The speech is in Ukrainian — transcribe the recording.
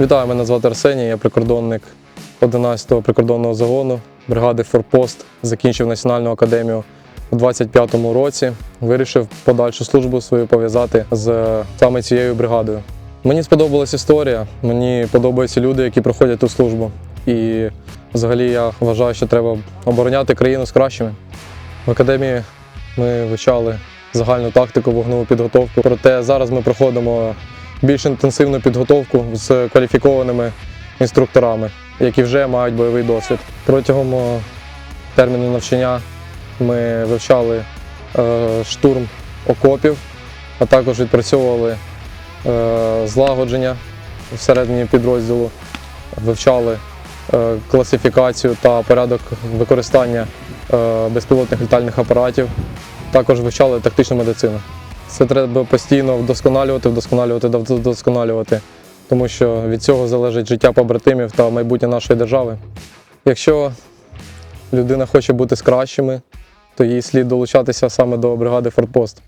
Вітаю, мене звати Арсеній, я прикордонник 11-го прикордонного загону бригади Форпост. Закінчив Національну академію у 25-му році. Вирішив подальшу службу свою пов'язати з е, саме цією бригадою. Мені сподобалась історія, мені подобаються люди, які проходять ту службу. І взагалі я вважаю, що треба обороняти країну з кращими. В академії ми вивчали загальну тактику, вогневу підготовку. Проте зараз ми проходимо більш інтенсивну підготовку з кваліфікованими інструкторами, які вже мають бойовий досвід. Протягом е, терміну навчання ми вивчали е, штурм окопів, а також відпрацьовували е, злагодження всередині підрозділу, вивчали класифікацію та порядок використання безпілотних літальних апаратів. Також вивчали тактичну медицину. Це треба постійно вдосконалювати, вдосконалювати, вдосконалювати, тому що від цього залежить життя побратимів та майбутнє нашої держави. Якщо людина хоче бути з кращими, то їй слід долучатися саме до бригади Форпост.